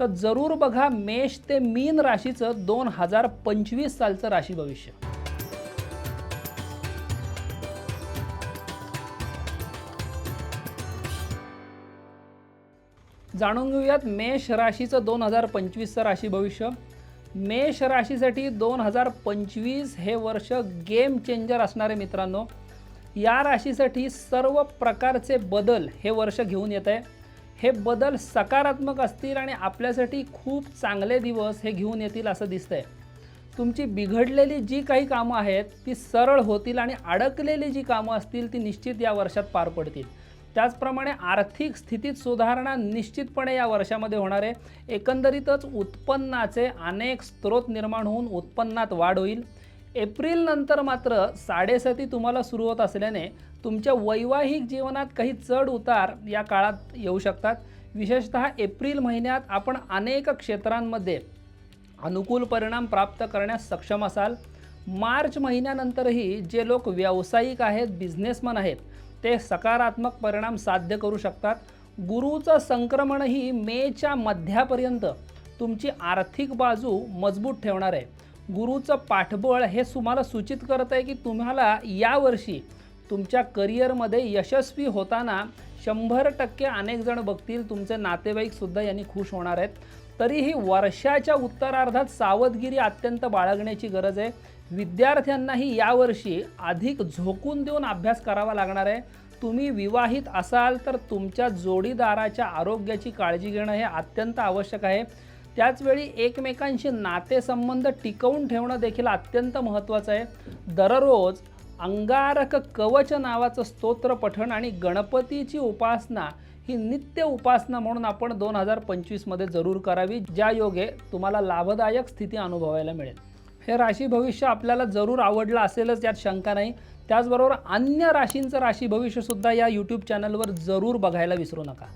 तर जरूर बघा मेष ते मीन राशीचं दोन हजार पंचवीस सालचं राशी भविष्य. जाणून घेऊयात मेष राशीचं दोन हजार पंचवीसचं राशी भविष्य. मेष राशीसाठी दोन हजार पंचवीस हे वर्ष गेम चेंजर असणारे मित्रांनो या राशीसाठी सर्व प्रकारचे बदल हे वर्ष घेऊन येत आहे. हे बदल सकारात्मक असतील आणि आपल्यासाठी खूप चांगले दिवस हे घेऊन येतील असं दिसतंय. तुमची बिघडलेली जी काही कामं आहेत ती सरळ होतील आणि अडकलेली जी कामं असतील ती निश्चित या वर्षात पार पडतील. त्याचप्रमाणे आर्थिक स्थितीत सुधारणा निश्चितपणे या वर्षामध्ये होणार आहे. एकंदरीतच उत्पन्नाचे अनेक स्रोत निर्माण होऊन उत्पन्नात वाढ होईल. एप्रिलनंतर मात्र साडेसाती तुम्हाला सुरू होत असल्याने तुमच्या वैवाहिक जीवनात काही चढ उतार या काळात येऊ शकतात. विशेषतः एप्रिल महिन्यात आपण अनेक क्षेत्रांमध्ये अनुकूल परिणाम प्राप्त करण्यास सक्षम असाल. मार्च महिन्यानंतरही जे लोक व्यावसायिक आहेत बिझनेसमन आहेत ते सकारात्मक परिणाम साध्य करू शकतात. गुरुचं संक्रमणही मेच्या मध्यापर्यंत तुमची आर्थिक बाजू मजबूत ठेवणार आहे. गुरुचं पाठबळ हे तुम्हाला सूचित करत आहे की तुम्हाला यावर्षी तुमच्या करिअरमध्ये यशस्वी होताना शंभर टक्के अनेक जण बघतील तुमचे नातेवाईकसुद्धा यांनी खुश होणार आहेत. तरीही वर्षाच्या उत्तरार्धात सावधगिरी अत्यंत बाळगण्याची गरज आहे. विद्यार्थ्यांनाही यावर्षी अधिक झोकून देऊन अभ्यास करावा लागणार आहे. तुम्ही विवाहित असाल तर तुमच्या जोडीदाराच्या आरोग्याची काळजी घेणं हे अत्यंत आवश्यक आहे. त्याचवेळी एकमेकांशी नातेसंबंध टिकवून ठेवणं देखील अत्यंत महत्त्वाचं आहे. दररोज अंगारक कवच नावाचं स्तोत्र पठण आणि गणपतीची उपासना ही नित्य उपासना म्हणून आपण दोन हजार पंचवीसमध्ये जरूर करावी. ज्या योगे तुम्हाला लाभदायक स्थिती अनुभवायला मिळेल. हे राशी भविष्य आपल्याला जरूर आवडलं असेलच यात शंका नाही. त्याचबरोबर अन्य राशींचं राशी भविष्यसुद्धा या यूट्यूब चॅनलवर जरूर बघायला विसरू नका.